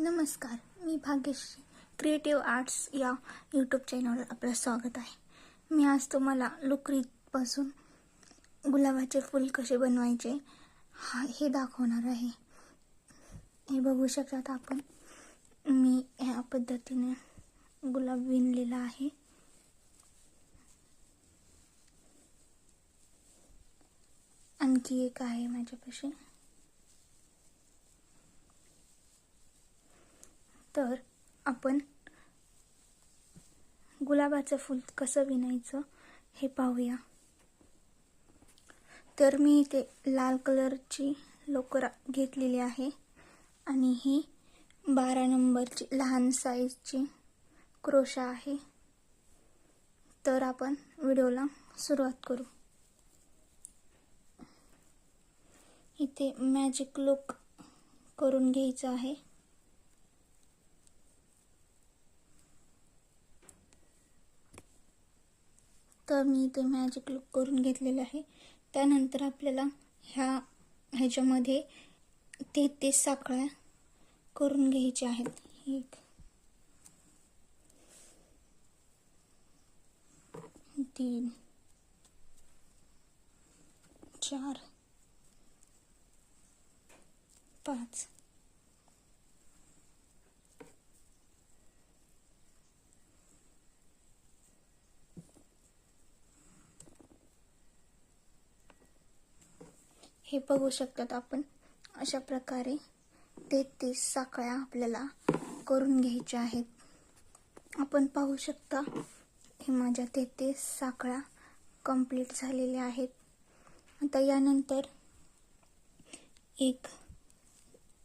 नमस्कार मी Bhagyashree creative arts या यूट्यूब चॅनलवर आपलं स्वागत आहे. मी आज तुम्हाला लोकरीपासून गुलाबाचे फूल कसे बनवायचे हा हे दाखवणार आहे. हे बघू शकतात आपण. मी ह्या पद्धतीने गुलाब विणलेला आहे. आणखी एक आहे माझ्यापाशी. तर आपण गुलाबाचं फूल कसं विणायचं हे पाहूया. तर मी इथे लाल कलरची लोकर घेतलेली आहे आणि ही बारा नंबरची लहान साईजची क्रोशा आहे. तर आपण व्हिडिओला सुरुवात करू. इथे मॅजिक लुक करून घ्यायचं आहे. तर मी इथे मॅजिक लुक करून घेतलेलं आहे. त्यानंतर आपल्याला ह्या ह्याच्यामध्ये तेहतीस साखळ्या करून घ्यायच्या आहेत. एक. तीन. चार. पाच. हे बघू शकतात आपण. अशा प्रकारे तेहतीस साखळ्या आपल्याला करून घ्यायच्या आहेत. आपण पाहू शकता हे माझ्या तेहतीस साखळ्या कंप्लीट झालेल्या आहेत. आता यानंतर एक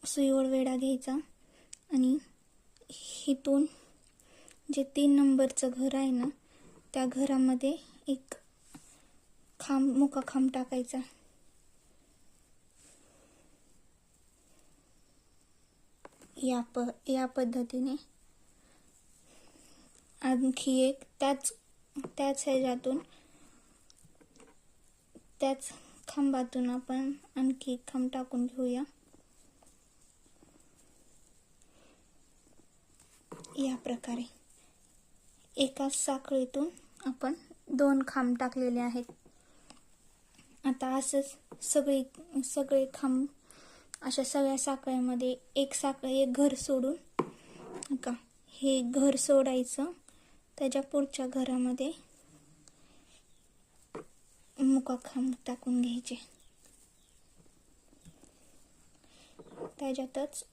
सुईवर वेढा घ्यायचा आणि हिथून जे तीन नंबरचं घर आहे ना त्या घरामध्ये एक खांब मुका खांब टाकायचा. या प या पद्धतीने. आणखी एक त्याच त्याच ह्याच्यातून त्याच खांबातून आपण आणखी एक खांब टाकून घेऊया. या प्रकारे. एकाच साखळीतून आपण दोन खांब टाकलेले आहेत. आता असंच सगळे सगळे खांब अशा सगळ्या साखळ्यामध्ये एक साखळी एक घर सोडून का हे घर सोडायचं. त्याच्या पुढच्या घरामध्ये मुकाखांब टाकून घ्यायचे. त्याच्यातच